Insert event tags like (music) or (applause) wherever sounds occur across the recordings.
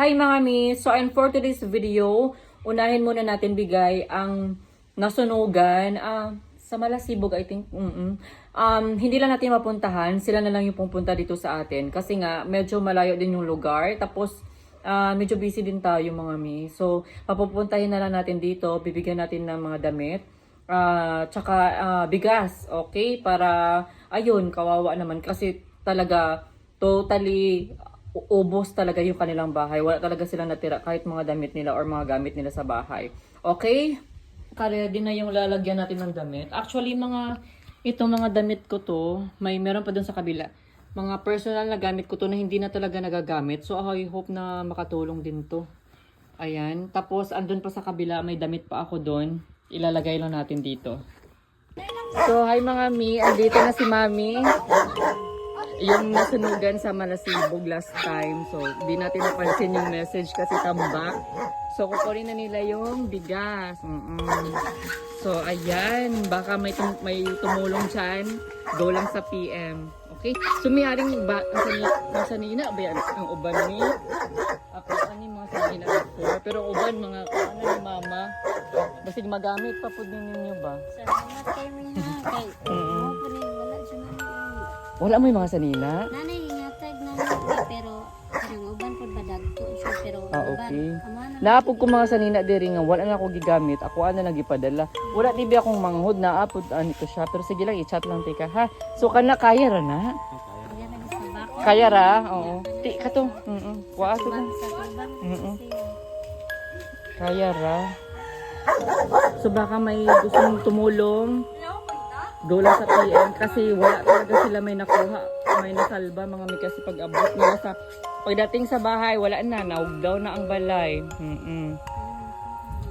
Hi mga mi! So and for today's video, unahin muna natin bigay ang nasunugan ah, sa Malasibog I think. mm Um, hindi lang natin mapuntahan, sila na lang yung pupunta dito sa atin kasi nga medyo malayo din yung lugar. Tapos ah, medyo busy din tayo mga mi. So papupuntahin na lang natin dito, bibigyan natin ng mga damit. Ah, tsaka ah, bigas, okay? Para ayun, kawawa naman kasi talaga totally ubos talaga yung kanilang bahay. Wala talaga silang natira kahit mga damit nila or mga gamit nila sa bahay. Okay? Kaya din na yung lalagyan natin ng damit. Actually, mga itong mga damit ko to, may meron pa dun sa kabila. Mga personal na gamit ko to na hindi na talaga nagagamit. So, I hope na makatulong din to. Ayan. Tapos, andun pa sa kabila, may damit pa ako doon. Ilalagay lang natin dito. So, hi mga mi. Andito na si mami. Yung nasunugan sa Malasibog last time. So, di natin napansin yung message kasi tambak. So, kukunin na nila yung bigas. Mm-mm. So, ayan. Baka may, tum- may tumulong dyan. Go lang sa PM. Okay? So, may haring ba, nasa, nasa nina ba yan? Ang uban ni? Ako, ano yung mga sanina ako? Pero uban, mga ano ni mama. Basig magamit pa po ninyo ba? Salamat Wala mo yung mga sanina? Nanay, ingatag na natin, pero parang uban po ba dagko siya, pero Ah, uban, okay. ama na. Naapod ko mga sanina diri nga wala na ako gigamit. Ako ana nagipadala. Wala tibi akong manghod naapod ani ko siya. Pero sige lang i-chat lang tika ha. So kana kaya ra na. Kaya na sa bako. Kaya ra. Oo. Ti kato. Mm. Wa ato na. sa tubang. Mm-mm. Kaya ra. So baka may gustong tumulong. Dola sa PM kasi wala talaga sila may nakuha, may nasalba mga may kasi pag abot nila sa pagdating sa bahay wala na naug daw na ang balay. Mm.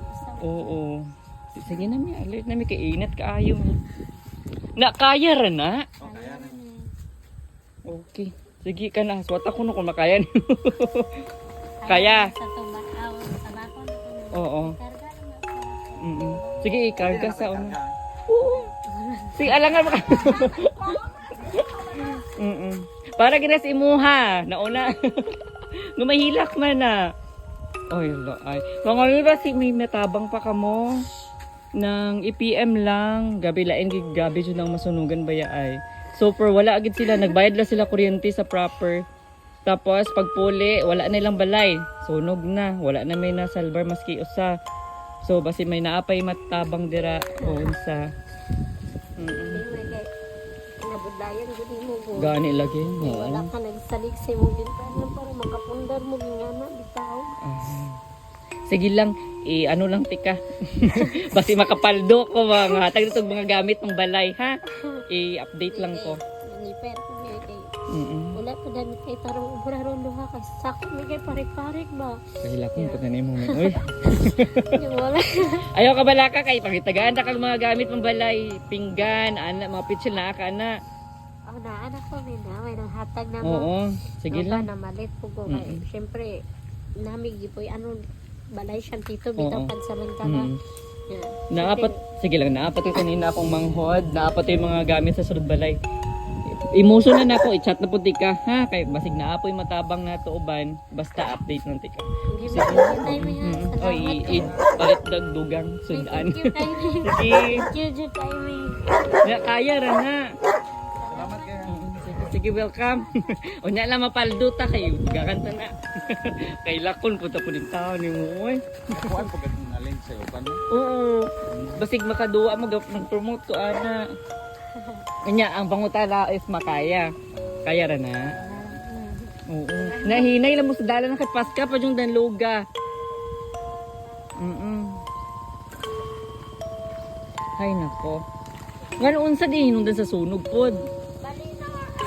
basta Oo. Sige na mi, alert na mi kay inat kaayo. Na kaya ra na. Okay. Sige ka na, swat ako no kung makaya niyo. (laughs) Kaya. Oo. Karga naman sa Mm. Sige, ikarga sa una. Sige, alangan mo ka. Mm. Para ginas imuha, nauna. (laughs) Gumahilak man na. Oy, lo ay. Mga ba si may matabang pa ka mo? Nang IPM lang, gabi lain gabi jud nang masunugan baya ay. So for wala agad sila, nagbayad lang sila kuryente sa proper. Tapos pagpuli, wala na ilang balay. Sunog na, wala na may nasalbar maski usa. So basi may naapay matabang dira o unsa. Mm. Hindi may kay nabudayan gud mo go. Gani lagi. Wala Oo. ka nagsalig sa imong bintana para makapundar mo gingana bitaw. Ah. Sige lang, i ano lang tika. (laughs) Basi makapaldo ko mga dito mga gamit ng balay ha. I-update lang ko. Ko niya kay Mm. Wala pa dami kay tarong ubra ron duha kay sako mi kay parik-parik ba. Kahila kong patanin mo. Uy. (laughs) Yung wala. (laughs) Ayaw ka bala ka kay pangitagaan ta kag mga gamit ng balay, pinggan, ana mga pitsil na ka na. Ako na anak ko min na may nang hatag na mo. Oo, sige lang. na malit po ko kay Mm-mm. syempre nami gipoy ano balay siyang tito bitaw pansamantala. Mm. Yeah. Naapat, sige lang, naapat yung kanina akong manghod, naapat yung mga gamit sa sunod balay. Imuso na na ako, i-chat na po tika, ha? Kay basig na apoy matabang na to uban, basta update ng tika. Sige. Mm. Salamat O, i- kay- palit dagdugang sudan. Thank you tayo. Sige, na, kaya ra na. Salamat kayo. Sige, sige, welcome. (laughs) o nya lang mapaldo ta kayo, gakanta na. (laughs) kay lakon punta po din tao ni mo. oy. Kuan pag alin sa uban. (laughs) Oo. Basig makaduwa mo nag-promote ko ana. Kanya ang pangutala is makaya. Kaya ra na. Oo. Nahinay lang mo sa dala ng kapaska pa yung danluga. Mm. Hay nako. Ngano unsa din nung sa sunog pod. Bali na ano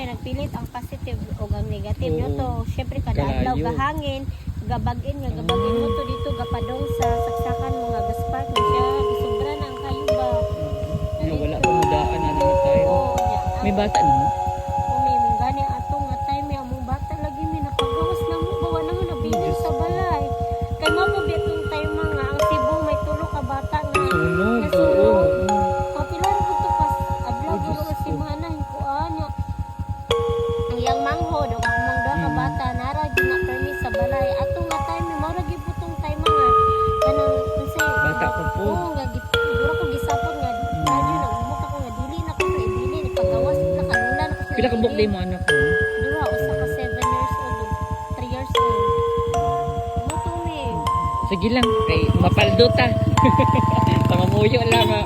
Day nagpilit ang positive o ang negative Oo. to. Syempre kada adlaw Kalayo. gahangin, gabagin nga gabagin mo to dito gapadong sa saksakan mga gaspark na siya. Sobra na ang kayo ba. Nga wala pa mudaan na May bata no? Balay. Ato nga time mao ra gyud putong time nga kanang unsay Bata pa po. Oo nga git duro ko gisapon nga radyo na umok ako nga dili na ko kay dili ni pagawas na na sa Pila ka book dili. day mo anak mo? Dua, usa ka 7 years old, 3 years old. Mo to. Sige lang, kay mapaldo ta. (laughs) Pangamuyo lang ha.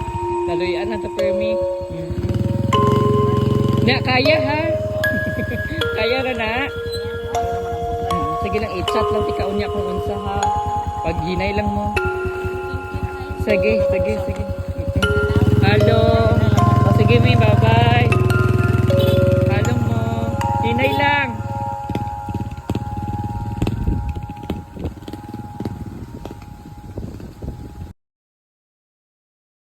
Laluyan na ta permi. Mm. Na, kaya ha? (laughs) kaya na na? Sige lang, i-chat lang tikaon niya kung unsa ha. Pag hinay lang mo. Sige, sige, sige. Hello. O, sige, may bye-bye.